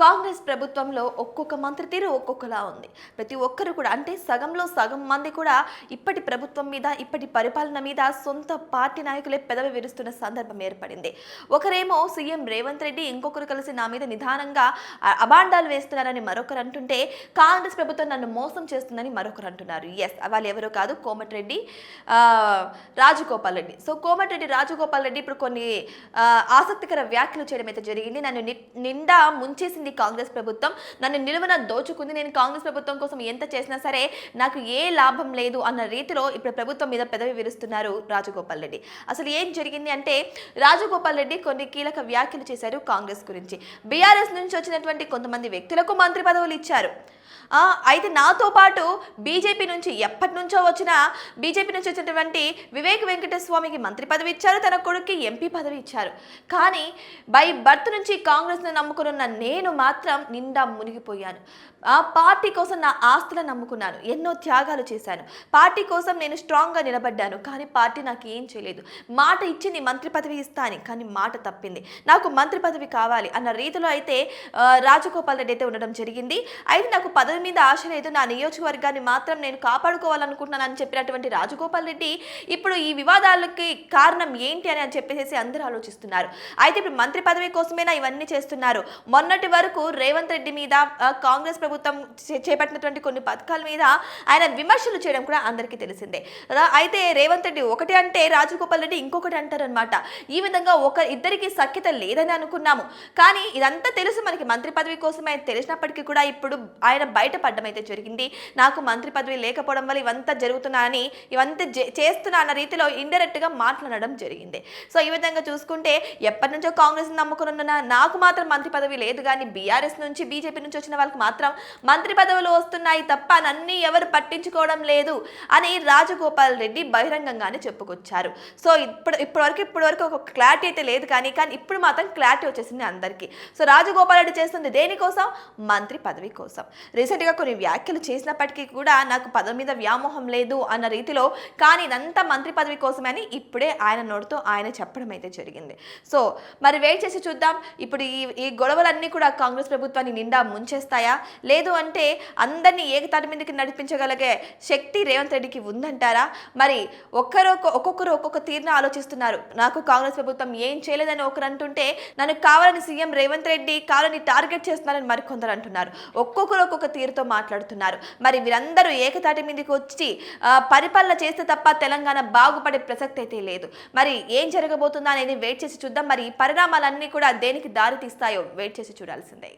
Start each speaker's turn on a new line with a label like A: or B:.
A: కాంగ్రెస్ ప్రభుత్వంలో ఒక్కొక్క మంత్రి తీరు ఒక్కొక్కలా ఉంది. ప్రతి ఒక్కరు కూడా అంటే సగంలో సగం మంది కూడా ఇప్పటి ప్రభుత్వం మీద ఇప్పటి పరిపాలన మీద సొంత పార్టీ నాయకులే పెదవి విరుస్తున్న సందర్భం ఏర్పడింది. ఒకరేమో సీఎం రేవంత్ రెడ్డి ఇంకొకరు కలిసి నా మీద నిదానంగా అబాండాలు వేస్తున్నారని మరొకరు అంటుంటే కాంగ్రెస్ ప్రభుత్వం నన్ను మోసం చేస్తుందని మరొకరు అంటున్నారు. ఎస్ వాళ్ళు ఎవరో కాదు కోమటిరెడ్డి రాజగోపాల్ రెడ్డి. సో కోమటిరెడ్డి రాజగోపాల్ రెడ్డి ఇప్పుడు కొన్ని ఆసక్తికర వ్యాఖ్యలు చేయడం అయితే జరిగింది. నన్ను ని- నిండా ముంచేసింది కాంగ్రెస్ ప్రభుత్వం. నన్ను నిలువన దోచుకుంది. నేను కాంగ్రెస్ ప్రభుత్వం కోసం ఎంత చేసినా సరే నాకు ఏ లాభం లేదు అన్న రీతిలో ఇప్పుడు ప్రభుత్వం మీద పెదవి విరుస్తున్నారు రాజగోపాల్ రెడ్డి. అసలు ఏం జరిగింది అంటే రాజగోపాల్ రెడ్డి కొన్ని కీలక వ్యాఖ్యలు చేశారు కాంగ్రెస్ గురించి. బీఆర్ఎస్ నుంచి వచ్చినటువంటి కొంతమంది వ్యక్తులకు మంత్రి పదవులు ఇచ్చారు. అయితే నాతో పాటు బీజేపీ నుంచి ఎప్పటి నుంచో వచ్చిన బీజేపీ నుంచి వచ్చినటువంటి వివేక్ వెంకటస్వామికి మంత్రి పదవి ఇచ్చారు తన కొడుక్కి ఎంపీ పదవి ఇచ్చారు. కానీ బై బర్త్ నుంచి కాంగ్రెస్ను నమ్ముకున్న నేను మాత్రం నిండా మునిగిపోయాను. ఆ పార్టీ కోసం నా ఆస్తులను నమ్ముకున్నాను ఎన్నో త్యాగాలు చేశాను. పార్టీ కోసం నేను స్ట్రాంగ్గా నిలబడ్డాను కానీ పార్టీ నాకు ఏం చేయలేదు. మాట ఇచ్చింది మంత్రి పదవి ఇస్తాను కానీ మాట తప్పింది. నాకు మంత్రి పదవి కావాలి అన్న రీతిలో అయితే రాజగోపాల్ రెడ్డి అయితే ఉండడం జరిగింది. అయితే నాకు పదవి మీద ఆశ లేదు. నా నియోజకవర్గాన్ని మాత్రం నేను కాపాడుకోవాలనుకుంటున్నానని చెప్పినటువంటి రాజగోపాల్ రెడ్డి ఇప్పుడు ఈ వివాదాలకి కారణం ఏంటి అని అని చెప్పేసి అందరూ ఆలోచిస్తున్నారు. అయితే ఇప్పుడు మంత్రి పదవి కోసమేనా ఇవన్నీ చేస్తున్నారు? మొన్నటి వరకు రేవంత్ రెడ్డి మీద కాంగ్రెస్ ప్రభుత్వం చే- చేపట్టినటువంటి కొన్ని పథకాల మీద ఆయన విమర్శలు చేయడం కూడా అందరికీ తెలిసిందే. అయితే రేవంత్ రెడ్డి ఒకటి అంటే రాజగోపాల్ రెడ్డి ఇంకొకటి అంటారనమాట ఈ విధంగా ఒక ఇద్దరికి సఖ్యత లేదని అనుకున్నాము. కానీ ఇదంతా తెలుసు మనకి మంత్రి పదవి కోసమే తెలిసినప్పటికీ కూడా ఇప్పుడు ఆయన బయటపడడం అయితే జరిగింది. నాకు మంత్రి పదవి లేకపోవడం వల్ల ఇవంతా జరుగుతున్నా అని ఇవంతా చేస్తున్నా అన్న రీతిలో ఇండైరెక్ట్గా మాట్లాడడం జరిగింది. సో ఈ విధంగా చూసుకుంటే ఎప్పటి నుంచో కాంగ్రెస్ నమ్ముకుని ఉన్న నాకు మాత్రం మంత్రి పదవి లేదు. కానీ బీఆర్ఎస్ నుంచి బీజేపీ నుంచి వచ్చిన వాళ్ళకి మాత్రం మంత్రి పదవులు వస్తున్నాయి తప్ప నన్ను ఎవరు పట్టించుకోవడం లేదు అని రాజగోపాల్ రెడ్డి బహిరంగంగానే చెప్పుకొచ్చారు. సో ఇప్పుడు ఇప్పటివరకు ఇప్పటివరకు ఒక క్లారిటీ అయితే లేదు కానీ కానీ ఇప్పుడు మాత్రం క్లారిటీ వచ్చేసింది అందరికీ. సో రాజగోపాల్ రెడ్డి చేస్తుంది దేనికోసం? మంత్రి పదవి కోసం. రీసెంట్గా కొన్ని వ్యాఖ్యలు చేసినప్పటికీ కూడా నాకు పదవి మీద వ్యామోహం లేదు అన్న రీతిలో కానీ ఇదంతా మంత్రి పదవి కోసమే అని ఇప్పుడే ఆయన నోటితో ఆయన చెప్పడం అయితే జరిగింది. సో మరి వెయిట్ చేసి చూద్దాం. ఇప్పుడు ఈ ఈ గొడవలన్నీ కూడా కాంగ్రెస్ ప్రభుత్వాన్ని నిండా ముంచేస్తాయా? లేదు అంటే అందరినీ ఏకతాటి మీదకి నడిపించగలిగే శక్తి రేవంత్ రెడ్డికి ఉందంటారా? మరి ఒక్కరు ఒక్కొక్కరు ఒక్కొక్క తీరున ఆలోచిస్తున్నారు. నాకు కాంగ్రెస్ ప్రభుత్వం ఏం చేయలేదని ఒకరు అంటుంటే నన్ను కావాలని సీఎం రేవంత్ రెడ్డి కావాలని టార్గెట్ చేస్తున్నారని మరికొందరు అంటున్నారు. ఒక్కొక్కరు ఒక్కొక్క తీరుతో మాట్లాడుతున్నారు. మరి వీరందరూ ఏకతాటి మీదకి వచ్చి పరిపాలన చేస్తే తప్ప తెలంగాణ బాగుపడే ప్రసక్తి అయితే లేదు. మరి ఏం జరగబోతుందా అనేది వెయిట్ చేసి చూద్దాం. మరి ఈ పరిణామాలన్నీ కూడా దేనికి దారి తీస్తాయో వెయిట్ చేసి చూడాల్సిందే.